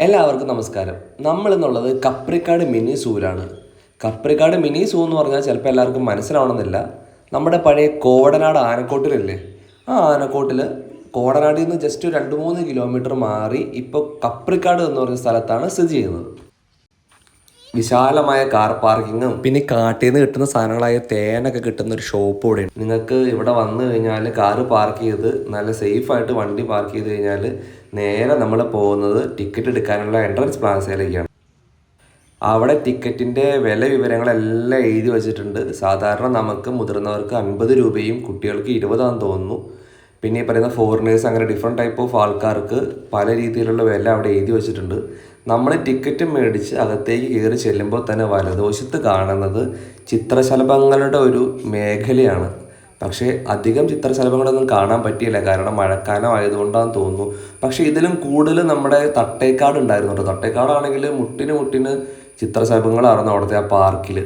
എല്ലാവർക്കും നമസ്കാരം. നമ്മൾ എന്നുള്ളത് കപ്രിക്കാട് മിനി സൂരാണ് കപ്രിക്കാട് മിനി സൂ എന്ന് പറഞ്ഞാൽ ചിലപ്പോൾ എല്ലാവർക്കും മനസ്സിലാവണമെന്നില്ല. നമ്മുടെ പഴയ കോടനാട് ആനക്കോട്ടിലല്ലേ? ആ ആനക്കോട്ടിൽ കോടനാടിൽ നിന്ന് ജസ്റ്റ് രണ്ട് മൂന്ന് കിലോമീറ്റർ മാറി ഇപ്പോൾ കപ്രിക്കാട് എന്ന് പറഞ്ഞ സ്ഥലത്താണ് സ്ഥിതി ചെയ്യുന്നത്. വിശാലമായ കാർ പാർക്കിങ്ങും പിന്നെ കാട്ടിൽ നിന്ന് കിട്ടുന്ന സാധനങ്ങളായ തേനൊക്കെ കിട്ടുന്ന ഒരു ഷോപ്പ് കൂടെ നിങ്ങൾക്ക് ഇവിടെ വന്നു കഴിഞ്ഞാൽ കാറ് പാർക്ക് ചെയ്ത് നല്ല സേഫായിട്ട് വണ്ടി പാർക്ക് ചെയ്ത് കഴിഞ്ഞാൽ നേരെ നമ്മൾ പോകുന്നത് ടിക്കറ്റ് എടുക്കാനുള്ള എൻട്രൻസ് പ്ലാസയിലേക്കാണ് അവിടെ ടിക്കറ്റിന്റെ വില വിവരങ്ങളെല്ലാം എഴുതി വച്ചിട്ടുണ്ട്. സാധാരണ നമുക്ക് മുതിർന്നവർക്ക് അൻപത് രൂപയും കുട്ടികൾക്ക് ഇരുപതാണെന്ന് തോന്നുന്നു. പിന്നെ ഈ പറയുന്ന ഫോറിനേഴ്സ് അങ്ങനെ ഡിഫറെന്റ് ടൈപ്പ് ഓഫ് ആൾക്കാർക്ക് പല രീതിയിലുള്ള വില അവിടെ എഴുതി വെച്ചിട്ടുണ്ട്. നമ്മൾ ടിക്കറ്റ് മേടിച്ച് അകത്തേക്ക് കയറി ചെല്ലുമ്പോൾ തന്നെ വലതുവശത്ത് കാണുന്നത് ചിത്രശലഭങ്ങളുടെ ഒരു മേഖലയാണ്. പക്ഷേ അധികം ചിത്രശലഭങ്ങളൊന്നും കാണാൻ പറ്റിയില്ല. കാരണം മഴക്കാലം ആയതുകൊണ്ടാന്ന് തോന്നുന്നു. പക്ഷേ ഇതിലും കൂടുതൽ നമ്മുടെ തട്ടേക്കാട് ഉണ്ടായിരുന്നു തട്ടേക്കാടാണെങ്കിൽ മുട്ടിന് മുട്ടിന് ചിത്രശലഭങ്ങളായിരുന്നു അവിടുത്തെ ആ പാർക്കിൽ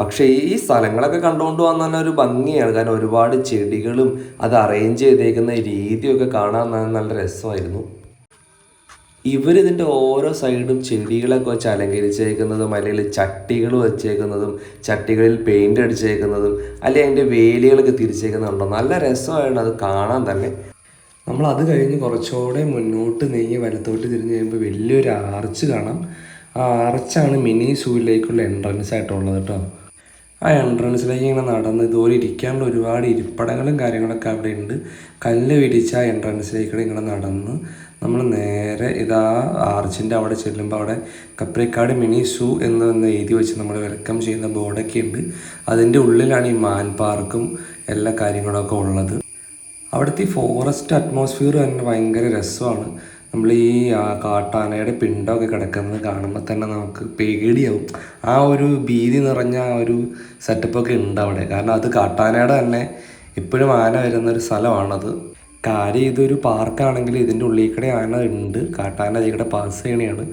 പക്ഷേ ഈ സ്ഥലങ്ങളൊക്കെ കണ്ടുകൊണ്ട് വന്നാൽ തന്നെ ഒരു ഭംഗിയാണ്. കാരണം ഒരുപാട് ചെടികളും അത് അറേഞ്ച് ചെയ്തേക്കുന്ന രീതിയൊക്കെ കാണാൻ നല്ല രസമായിരുന്നു. ഇവരിതിന്റെ ഓരോ സൈഡും ചെടികളൊക്കെ വെച്ച് അലങ്കരിച്ചേക്കുന്നതും അല്ലെങ്കിൽ ചട്ടികൾ വെച്ചേക്കുന്നതും ചട്ടികളിൽ പെയിന്റ് അടിച്ചേക്കുന്നതും അല്ലെങ്കിൽ അതിന്റെ വേലികളൊക്കെ തിരിച്ചേക്കുന്നുണ്ടോ നല്ല രസമാണ് അത് കാണാൻ തന്നെ. നമ്മൾ അത് കഴിഞ്ഞ് കുറച്ചുകൂടെ മുന്നോട്ട് നീങ്ങി വലത്തോട്ട് തിരിഞ്ഞ് കഴിയുമ്പോൾ വലിയൊരു ആർച്ച് കാണാം. ആ ആർച്ചാണ് മിനി സൂയിലേക്കുള്ള എൻട്രൻസ് ആയിട്ടുള്ളത് കേട്ടോ ആ എൻട്രൻസിലേക്ക് ഇങ്ങനെ നടന്ന് ഇതുപോലെ ഇരിക്കാനുള്ള ഒരുപാട് ഇരിപ്പടങ്ങളും കാര്യങ്ങളൊക്കെ അവിടെ ഉണ്ട്. കല്ല് വിരിച്ച ആ എൻട്രൻസിലേക്കൂടെ ഇങ്ങനെ നടന്ന് നമ്മൾ നേരെ ഇതാ ആർച്ചിന്റെ അവിടെ ചെല്ലുമ്പോൾ അവിടെ കപ്രിക്കാട് മിനി സൂ എന്ന് എഴുതി വെച്ച് നമ്മൾ വെൽക്കം ചെയ്യുന്ന ബോർഡൊക്കെ ഉണ്ട്. അതിന്റെ ഉള്ളിലാണ് ഈ മാൻ പാർക്കും എല്ലാ കാര്യങ്ങളൊക്കെ ഉള്ളത്. അവിടുത്തെ ഈ ഫോറസ്റ്റ് അറ്റ്മോസ്ഫിയർ തന്നെ ഭയങ്കര രസമാണ്. നമ്മൾ ഈ കാട്ടാനയുടെ പിണ്ടമൊക്കെ കിടക്കുന്നത് കാണുമ്പോൾ തന്നെ നമുക്ക് പേടിയാവും. ആ ഒരു ഭീതി നിറഞ്ഞ ആ ഒരു സെറ്റപ്പൊക്കെ ഉണ്ട് അവിടെ. കാരണം അത് കാട്ടാനയുടെ തന്നെ ഇപ്പോഴും ആന വരുന്ന ഒരു സ്ഥലമാണത്. കാര്യം ഇതൊരു പാർക്കാണെങ്കിൽ ഇതിന്റെ ഉള്ളിൽ കൂടെ ആന ഉണ്ട്. കാട്ടാന ഇതിലൂടെ പാസ് ചെയ്യണയാണ്.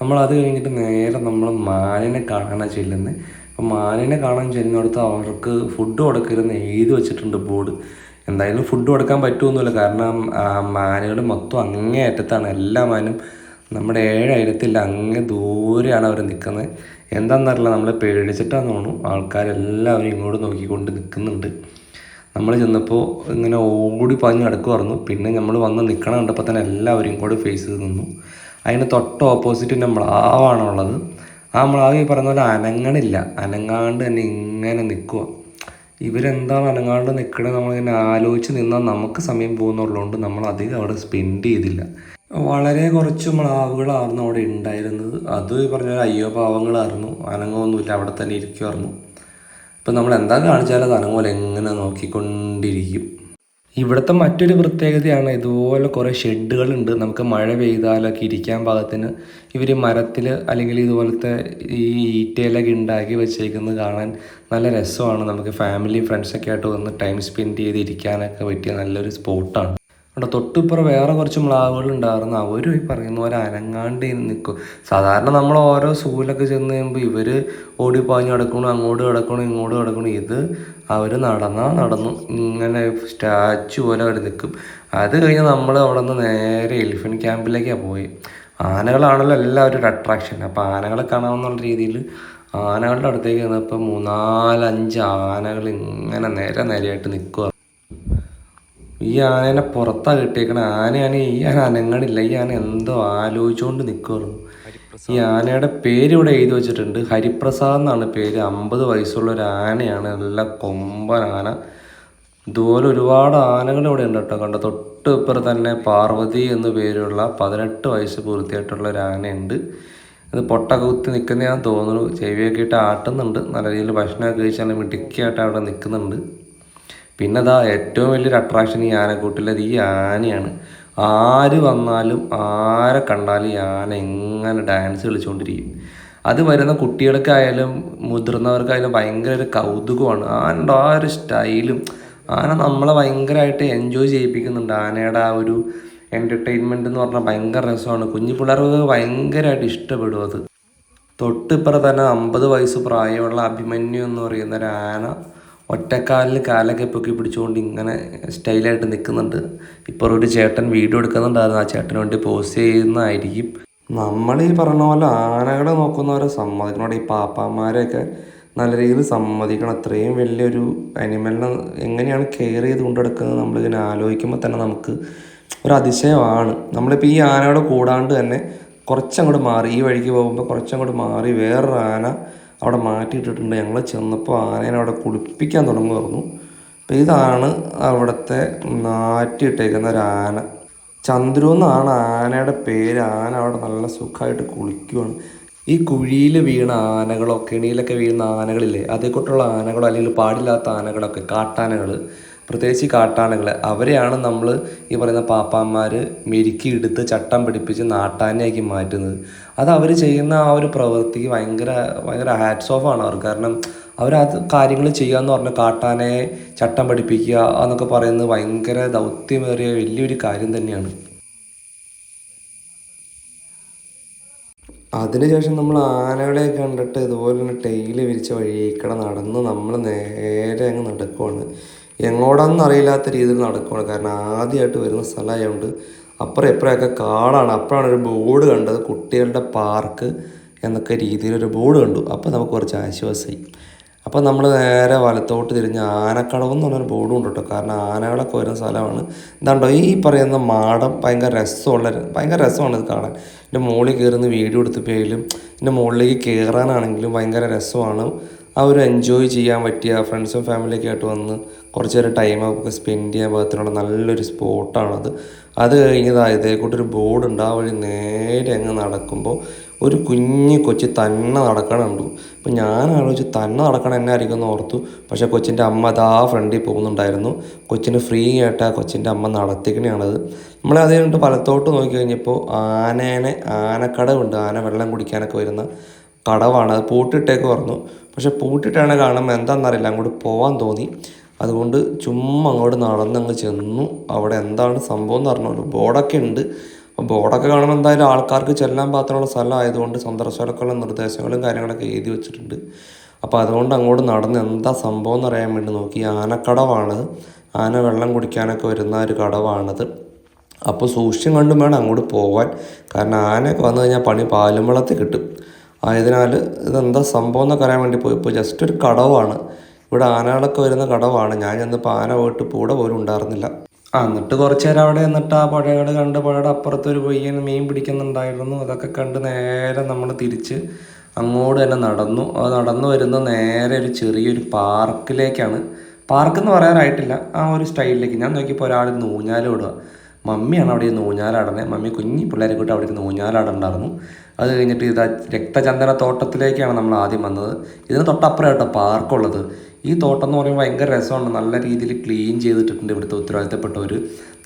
നമ്മൾ അത് കഴിഞ്ഞിട്ട് നേരെ നമ്മൾ മാനിനെ കാണാനാണ് ചെല്ലുന്നത് അപ്പം മാനിനെ കാണാൻ ചെല്ലുന്നിടത്ത് അവർക്ക് ഫുഡ് കൊടുക്കരുതെന്ന് എഴുതി വെച്ചിട്ടുണ്ട് ബോർഡ് എന്തായാലും ഫുഡ് കൊടുക്കാൻ പറ്റുമെന്നില്ല കാരണം ആ മാനുകൾ മൊത്തം അങ്ങേ അറ്റത്താണ് എല്ലാ മാനും നമ്മുടെ ഏഴായിരത്തിൽ അങ്ങേ ദൂരെയാണ് അവർ നിൽക്കുന്നത് എന്താണെന്നറിയില്ല നമ്മളെ പേടിച്ചിട്ടാന്ന് തോന്നുന്നു. ആൾക്കാരെല്ലാവരും ഇങ്ങോട്ട് നോക്കിക്കൊണ്ട് നിൽക്കുന്നുണ്ട്. നമ്മൾ ചെന്നപ്പോൾ ഇങ്ങനെ ഓടി പാഞ്ഞ് നടക്കുമായിരുന്നു പിന്നെ നമ്മൾ വന്ന് നിൽക്കണം കണ്ടപ്പോൾ തന്നെ എല്ലാവരും കൂടെ ഫേസ് ചെയ്ത് നിന്നു. അതിന് തൊട്ട് ഓപ്പോസിറ്റ് നമ്മളാവാണുള്ളത് ആ മ്ലാവ് ഈ പറഞ്ഞ പോലെ അനങ്ങണില്ല. അനങ്ങാണ്ട് തന്നെ ഇങ്ങനെ നിൽക്കുക ഇവരെന്താണ് അനങ്ങാണ്ട് നിൽക്കണത് നമ്മളിങ്ങനെ ആലോചിച്ച് നിന്നാൽ നമുക്ക് സമയം പോകുന്നുള്ളതുകൊണ്ട് നമ്മൾ അധികം അവിടെ സ്പെൻഡ് ചെയ്തില്ല. വളരെ കുറച്ച് മ്ലാവുകളായിരുന്നു അവിടെ ഉണ്ടായിരുന്നത്. അത് പറഞ്ഞ അയ്യോ പാവങ്ങളായിരുന്നു. അനങ്ങൊന്നുമില്ല അവിടെ തന്നെ ഇരിക്കുമായിരുന്നു ഇപ്പം നമ്മൾ എന്താ കാണിച്ചാലും അത് അനങ്ങോലെ. എങ്ങനെ നോക്കിക്കൊണ്ടിരിക്കും. ഇവിടുത്തെ മറ്റൊരു പ്രത്യേകതയാണ് ഇതുപോലെ കുറേ ഷെഡുകളുണ്ട്. നമുക്ക് മഴ പെയ്താലൊക്കെ ഇരിക്കാൻ പാകത്തിന് ഇവർ മരത്തിൽ അല്ലെങ്കിൽ ഇതുപോലത്തെ ഈ ഈറ്റയിലൊക്കെ ഉണ്ടാക്കി വെച്ചേക്കുന്നത് കാണാൻ നല്ല രസമാണ്. നമുക്ക് ഫാമിലി ഫ്രണ്ട്സൊക്കെ ആയിട്ട് വന്ന് ടൈം സ്പെൻഡ് ചെയ്ത് ഇരിക്കാനൊക്കെ പറ്റിയ നല്ലൊരു സ്പോട്ടാണ് അവിടെ തൊട്ടിപ്പുറം വേറെ കുറച്ച് മ്ലാവുകൾ ഉണ്ടായിരുന്നു അവരും ഈ പറയുന്ന പോലെ അനങ്ങാണ്ട് നിൽക്കും സാധാരണ നമ്മൾ ഓരോ സൂലൊക്കെ ചെന്ന് കഴിയുമ്പോൾ ഇവർ ഓടിപ്പാഞ്ഞ് കിടക്കണു അങ്ങോട്ട് കിടക്കണു ഇങ്ങോട്ട് കിടക്കണു. ഇത് അവർ നടന്നാൽ നടന്നു. ഇങ്ങനെ സ്റ്റാച്ചു പോലെ അവർ നിൽക്കും അത് കഴിഞ്ഞ് നമ്മൾ അവിടെ നിന്ന് നേരെ എലിഫന്റ് ക്യാമ്പിലേക്കാണ് പോയി. ആനകളാണല്ലോ എല്ലാവരും ഒരു അട്രാക്ഷൻ അപ്പോൾ ആനകളെ കാണാമെന്നുള്ള രീതിയിൽ ആനകളുടെ അടുത്തേക്ക് ചെന്നപ്പോൾ മൂന്നാലഞ്ച് ആനകൾ ഇങ്ങനെ നേരെ നേരെയായിട്ട് നിൽക്കുക ഈ ആനേനെ പുറത്താ കിട്ടിയേക്കണ. ആനയാണ് ഈ ആന അനങ്ങണില്ല. ഈ ആന എന്തോ ആലോചിച്ചുകൊണ്ട് നിൽക്കുമായിരുന്നു ഈ ആനയുടെ പേര് ഇവിടെ എഴുതി വെച്ചിട്ടുണ്ട്. ഹരിപ്രസാദ് എന്നാണ് പേര്. അമ്പത് വയസ്സുള്ള ഒരു ആനയാണ്. നല്ല കൊമ്പൻ ആന. ഇതുപോലെ ഒരുപാട് ആനകൾ ഇവിടെ ഉണ്ട് കേട്ടോ. കണ്ട? തൊട്ട് ഇപ്പുറം തന്നെ പാർവതി എന്ന് പേരുള്ള പതിനെട്ട് വയസ്സ് പൂർത്തിയായിട്ടുള്ള ഒരു ആനയുണ്ട്. ഇത് പൊട്ടൊക്കെ കുത്തി നിൽക്കുന്നതാണെന്ന് തോന്നുന്നു. ചെവിയൊക്കെ ഇട്ട് ആട്ടുന്നുണ്ട്. നല്ല രീതിയിൽ ഭക്ഷണമൊക്കെ കഴിച്ചാൽ മിടുക്കിയായിട്ട് അവിടെ നിൽക്കുന്നുണ്ട്. പിന്നെ അതാ ഏറ്റവും വലിയൊരു അട്രാക്ഷൻ ഈ ആനക്കൂട്ടിലത് ഈ ആനയാണ്. ആര് വന്നാലും ആരെ കണ്ടാലും ആന എങ്ങനെ ഡാൻസ് കളിച്ചുകൊണ്ടിരിക്കും അത് വരുന്ന കുട്ടികൾക്കായാലും മുതിർന്നവർക്കായാലും ഭയങ്കര ഒരു കൗതുകമാണ്. ആനയുടെ ആ ഒരു സ്റ്റൈലും ആന നമ്മളെ ഭയങ്കരമായിട്ട് എൻജോയ് ചെയ്യിപ്പിക്കുന്നുണ്ട്. ആനയുടെ ആ ഒരു എന്റർടൈൻമെന്റ് എന്ന് പറഞ്ഞാൽ ഭയങ്കര രസമാണ്. കുഞ്ഞു പിള്ളേർക്ക് ഭയങ്കരമായിട്ട് ഇഷ്ടപ്പെടും അത്. തൊട്ടിപ്പുറം തന്നെ അമ്പത് വയസ്സ് പ്രായമുള്ള അഭിമന്യു എന്ന് പറയുന്ന ഒരു ആന ഒറ്റക്കാലിൽ കാലൊക്കെ പൊക്കി പിടിച്ചുകൊണ്ട് ഇങ്ങനെ സ്റ്റൈലായിട്ട് നിൽക്കുന്നുണ്ട്. ഇപ്പോൾ ഒരു ചേട്ടൻ വീഡിയോ എടുക്കുന്നുണ്ടായിരുന്നു ആ ചേട്ടന് വേണ്ടി പോസ്റ്റ് ചെയ്യുന്നതായിരിക്കും. നമ്മൾ ഈ പറഞ്ഞ പോലെ ആനകളെ നോക്കുന്നവരെ സമ്മതിക്കണം ഈ പാപ്പാന്മാരെയൊക്കെ നല്ല രീതിയിൽ സമ്മതിക്കണം. അത്രയും വലിയൊരു അനിമലിനെ എങ്ങനെയാണ് കെയർ ചെയ്ത് കൊണ്ടെടുക്കുന്നത് നമ്മളിങ്ങനെ ആലോചിക്കുമ്പോൾ തന്നെ നമുക്ക് ഒരു അതിശയമാണ്. നമ്മളിപ്പോൾ ഈ ആനയുടെ കൂടാണ്ട് തന്നെ കുറച്ചങ്ങോട്ട് മാറി. ഈ വഴിക്ക് പോകുമ്പോൾ കുറച്ചങ്ങോട്ട് മാറി വേറൊരു ആന അവിടെ മാറ്റിയിട്ടിട്ടുണ്ട്. ഞങ്ങൾ ചെന്നപ്പോൾ ആനേനെ അവിടെ കുളിപ്പിക്കാൻ തുടങ്ങുമായിരുന്നു അപ്പോൾ ഇതാണ് അവിടുത്തെ നാറ്റിയിട്ടേക്കുന്ന ഒരു ആന. ചന്ദ്രു എന്നാണ് ആനയുടെ പേര്. ആന അവിടെ നല്ല സുഖമായിട്ട് കുളിക്കുവാണ്. ഈ കുഴിയിൽ വീണ ആനകളോ കെണിയിലൊക്കെ വീഴുന്ന ആനകളില്ലേ അതേക്കൂട്ടുള്ള ആനകളോ അല്ലെങ്കിൽ പാടില്ലാത്ത ആനകളൊക്കെ കാട്ടാനകൾ പ്രത്യേകിച്ച് ഈ കാട്ടാനകൾ അവരെയാണ് നമ്മൾ ഈ പറയുന്ന പാപ്പാന്മാർ മെരുക്കി എടുത്ത് ചട്ടം പിടിപ്പിച്ച് നാട്ടാനയാക്കി മാറ്റുന്നത്. അത് അവർ ചെയ്യുന്ന ആ ഒരു പ്രവൃത്തിക്ക് ഭയങ്കര ഭയങ്കര ഹാറ്റ്സ് ഓഫ് ആണ് അവർ കാരണം അവരത് കാര്യങ്ങൾ ചെയ്യാന്ന് പറഞ്ഞാൽ കാട്ടാനയെ ചട്ടം പഠിപ്പിക്കുക എന്നൊക്കെ പറയുന്നത് ഭയങ്കര ദൗത്യമേറിയ വലിയൊരു കാര്യം തന്നെയാണ്. അതിനുശേഷം നമ്മൾ ആനകളെ കണ്ടിട്ട് ഇതുപോലെ തന്നെ ടെയിൽ വിരിച്ച വഴിയിൽ കൂടെ നടന്ന് നമ്മൾ നേരെ അങ്ങ് നടക്കുവാണ്. എങ്ങോട്ടാണെന്ന് അറിയില്ലാത്ത രീതിയിൽ നടക്കുകയാണ് കാരണം ആദ്യമായിട്ട് വരുന്ന സ്ഥലമായതുകൊണ്ട് അപ്പുറം എപ്പോഴൊക്കെ കാടാണ്. അപ്പോഴാണ് ഒരു ബോർഡ് കണ്ടത് കുട്ടികളുടെ പാർക്ക് എന്നൊക്കെ രീതിയിലൊരു ബോർഡ് കണ്ടു. അപ്പോൾ നമുക്ക് കുറച്ച് ആശ്വാസമായി അപ്പോൾ നമ്മൾ നേരെ വലത്തോട്ട് തിരിഞ്ഞ് ആനക്കടവ് എന്ന് പറഞ്ഞൊരു ബോർഡും ഉണ്ട് കേട്ടോ. കാരണം ആനകളൊക്കെ വരുന്ന സ്ഥലമാണ്. എന്താണ്ടോ ഈ പറയുന്ന മാടം ഭയങ്കര രസമുള്ള ഭയങ്കര രസമാണ് ഇത് കാണാൻ. എന്റെ മുകളിൽ കയറുന്ന വീഡിയോ എടുത്തപ്പോഴും എന്റെ മുകളിലേക്ക് കയറാനാണെങ്കിലും ഭയങ്കര രസമാണ്. ആ ഒരു എൻജോയ് ചെയ്യാൻ പറ്റിയ ഫ്രണ്ട്സും ഫാമിലിയൊക്കെ ആയിട്ട് വന്ന് കുറച്ച് നേരം ടൈം ഒക്കെ സ്പെൻഡ് ചെയ്യാൻ പാകത്തിനുള്ള നല്ലൊരു സ്പോട്ടാണത് അത് കഴിഞ്ഞതാ ഇതേക്കൂട്ടൊരു ബോർഡ് ആ വഴി നേരെ അങ്ങ് നടക്കുമ്പോൾ ഒരു കുഞ്ഞ് കൊച്ച് തന്നെ നടക്കണുണ്ട് അപ്പം ഞാൻ ആലോചിച്ച് തന്നെ നടക്കണം എന്നെ ആയിരിക്കും എന്ന് ഓർത്തു. പക്ഷേ കൊച്ചിന്റെ അമ്മ അതാ ഫ്രണ്ടിൽ പോകുന്നുണ്ടായിരുന്നു. കൊച്ചിന് ഫ്രീ ആയിട്ട് ആ കൊച്ചിന്റെ അമ്മ നടത്തിക്കണെയാണത്. നമ്മൾ അത് വലത്തോട്ട് നോക്കി കഴിഞ്ഞപ്പോൾ ആനേനെ ആനക്കടവുണ്ട്. ആന വെള്ളം കുടിക്കാനൊക്കെ വരുന്ന കടവാണ് അത് പൂട്ടിട്ടേക്ക് പറഞ്ഞു പക്ഷെ പൂട്ടിട്ടാണ് കാണുമ്പോൾ എന്താണെന്നറിയില്ല അങ്ങോട്ട് പോകാൻ തോന്നി. അതുകൊണ്ട് ചുമ്മാ അങ്ങോട്ട് നടന്ന് അങ്ങ് ചെന്നു. അവിടെ എന്താണ് സംഭവം എന്ന് പറഞ്ഞല്ലോ ബോർഡൊക്കെ ഉണ്ട്. അപ്പോൾ ബോർഡൊക്കെ കാണുമ്പോൾ എന്തായാലും ആൾക്കാർക്ക് ചെല്ലാൻ പാത്രമുള്ള സ്ഥലം ആയതുകൊണ്ട് സന്ദർശകർക്കുള്ള നിർദ്ദേശങ്ങളും കാര്യങ്ങളൊക്കെ എഴുതി വെച്ചിട്ടുണ്ട്. അപ്പോൾ അതുകൊണ്ട് അങ്ങോട്ട് നടന്ന് എന്താ സംഭവം എന്ന് അറിയാൻ വേണ്ടി നോക്കി. ആനക്കടവാണ്. ആന വെള്ളം കുടിക്കാനൊക്കെ വരുന്ന ഒരു കടവാണത്. അപ്പോൾ സൂക്ഷ്യം കണ്ടും വേണം അങ്ങോട്ട് പോവാൻ. കാരണം ആനയൊക്കെ വന്നു കഴിഞ്ഞാൽ പണി പാലും കിട്ടും. ആയതിനാൽ ഇതെന്താ സംഭവം എന്നൊക്കെ അറിയാൻ വേണ്ടി പോയി. ഇപ്പോൾ ജസ്റ്റ് ഒരു കടവാണ്. ഇവിടെ ആനകളൊക്കെ വരുന്ന കടവാണ്. ഞാൻ ചെന്നപ്പോൾ ആന പോയിട്ട് കൂടെ പോലും ഉണ്ടായിരുന്നില്ല. ആ എന്നിട്ട് കുറച്ച് നേരം അവിടെ എന്നിട്ട് ആ പുഴകൾ കണ്ട് പുഴയുടെ അപ്പുറത്ത് ഒരു പയ്യൻ മീൻ പിടിക്കുന്നുണ്ടായിരുന്നു. അതൊക്കെ കണ്ട് നേരെ നമ്മൾ തിരിച്ച് അങ്ങോട്ട് തന്നെ നടന്നു. അത് നടന്നു വരുന്ന നേരെ ഒരു ചെറിയൊരു പാർക്കിലേക്കാണ്. പാർക്ക് എന്ന് പറയാനായിട്ടില്ല. ആ ഒരു സ്റ്റൈലിലേക്ക്. ഞാൻ നോക്കിയപ്പോൾ ഒരാൾ നൂഞ്ഞാലും ഇടുക മമ്മിയാണ് അവിടെ ഇരുന്ന് ഊഞ്ഞാലാടുന്നത്. മമ്മി കുഞ്ഞി പിള്ളേരെ കൂട്ടി അവിടെ ഇരുന്ന് ഊഞ്ഞാലാടുണ്ടായിരുന്നു. അത് കഴിഞ്ഞിട്ട് ഇതാ രക്തചന്ദന തോട്ടത്തിലേക്കാണ് നമ്മൾ ആദ്യം വന്നത്. ഇതിന് തൊട്ടപ്പുറം പാർക്കുള്ളത്. ഈ തോട്ടം എന്ന് പറയുമ്പോൾ ഭയങ്കര രസമാണ്. നല്ല രീതിയിൽ ക്ലീൻ ചെയ്തിട്ടുണ്ട് ഇവിടുത്തെ ഉത്തരവാദിത്തപ്പെട്ടവർ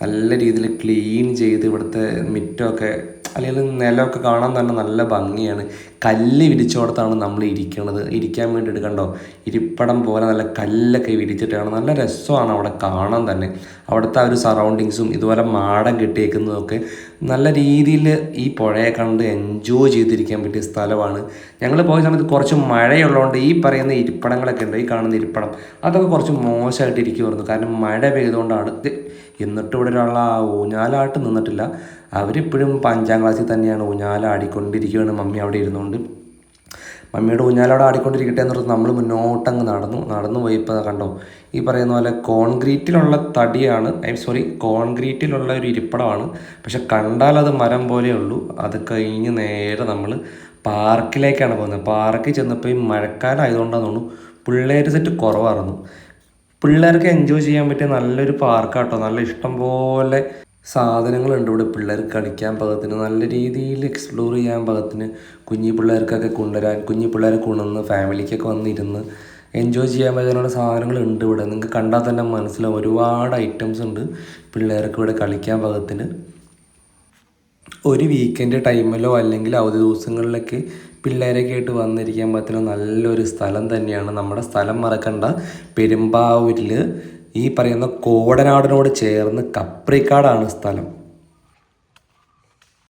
നല്ല രീതിയിൽ ക്ലീൻ ചെയ്ത് ഇവിടുത്തെ മിറ്റമൊക്കെ അല്ലെങ്കിൽ നിലമൊക്കെ കാണാൻ തന്നെ നല്ല ഭംഗിയാണ്. കല്ല് വിരിച്ചോടത്താണ് നമ്മൾ ഇരിക്കുന്നത് ഇരിക്കാൻ വേണ്ടിയിട്ട് കണ്ടോ? ഇരിപ്പടം പോലെ നല്ല കല്ലൊക്കെ വിരിച്ചിട്ടാണ്. നല്ല രസമാണ് അവിടെ കാണാൻ തന്നെ. അവിടുത്തെ ആ ഒരു സറൗണ്ടിങ്സും ഇതുപോലെ മാടം കെട്ടിയേക്കുന്നതൊക്കെ നല്ല രീതിയിൽ ഈ പുഴയെ കണ്ട് എൻജോയ് ചെയ്തിരിക്കാൻ പറ്റിയ സ്ഥലമാണ്. ഞങ്ങൾ പോയ സമയത്ത് കുറച്ച് മഴയുള്ളതുകൊണ്ട് ഈ പറയുന്ന ഇരിപ്പടങ്ങളൊക്കെ ഉണ്ട്. ഈ കാണുന്ന ഇരിപ്പടം. അതൊക്കെ കുറച്ച് മോശമായിട്ട് ഇരിക്കുമായിരുന്നു കാരണം മഴ പെയ്തുകൊണ്ടാണ്. എന്നിട്ട് ഇവിടെ ഒരാൾ ആ ഊഞ്ഞാലാട്ട് നിന്നിട്ടില്ല. അവരിപ്പോഴും അഞ്ചാം ക്ലാസ്സിൽ തന്നെയാണ് ഊഞ്ഞാലാടിക്കൊണ്ടിരിക്കുകയാണ്. മമ്മി അവിടെ ഇരുന്നുകൊണ്ട്. മമ്മിയുടെ ഊഞ്ഞാലവിടെ ആടിക്കൊണ്ടിരിക്കട്ടെ എന്ന് പറഞ്ഞ് നമ്മൾ മുന്നോട്ടങ്ങ് നടന്നു. നടന്നു പോയി ഇപ്പോൾ കണ്ടോ ഈ പറയുന്ന പോലെ കോൺക്രീറ്റിലുള്ള തടിയാണ് ഐ സോറി കോൺക്രീറ്റിലുള്ള ഒരു ഇരിപ്പിടമാണ്. പക്ഷെ കണ്ടാൽ അത് മരം പോലെ ഉള്ളൂ. അത് കഴിഞ്ഞ് നേരെ നമ്മൾ പാർക്കിലേക്കാണ് പോകുന്നത്. പാർക്കിൽ ചെന്നപ്പോൾ ഈ മഴക്കാലമായതുകൊണ്ടാണ് തോന്നുന്നു പിള്ളേർ സെറ്റ് കുറവായിരുന്നു. പിള്ളേർക്ക് എൻജോയ് ചെയ്യാൻ പറ്റിയ നല്ലൊരു പാർക്കാട്ടോ നല്ല ഇഷ്ടം പോലെ സാധനങ്ങളുണ്ട് ഇവിടെ. പിള്ളേർക്ക് കളിക്കാൻ പാകത്തിന് നല്ല രീതിയിൽ എക്സ്പ്ലോർ ചെയ്യാൻ പാകത്തിന് കുഞ്ഞി പിള്ളേർക്കൊക്കെ കൊണ്ടുവരാൻ കുഞ്ഞി പിള്ളേരെ കൊണ്ടുവന്ന് ഫാമിലിക്കൊക്കെ വന്നിരുന്ന് എൻജോയ് ചെയ്യാൻ പറ്റുന്ന സാധനങ്ങളുണ്ട് ഇവിടെ. നിങ്ങൾക്ക് കണ്ടാൽ തന്നെ മനസ്സിലാവും ഒരുപാട് ഐറ്റംസ് ഉണ്ട് പിള്ളേർക്ക് ഇവിടെ കളിക്കാൻ പാകത്തിന്. ഒരു വീക്കെൻഡ് ടൈമിലോ അല്ലെങ്കിൽ അവധി ദിവസങ്ങളിലൊക്കെ പിള്ളേരൊക്കെ ആയിട്ട് വന്നിരിക്കാൻ പറ്റുന്ന നല്ലൊരു സ്ഥലം തന്നെയാണ്. നമ്മുടെ സ്ഥലം മറക്കണ്ട. പെരുമ്പാവൂരിൽ ഈ പറയുന്ന കോടനാടിനോട് ചേർന്ന് കപ്രിക്കാടാണ് സ്ഥലം.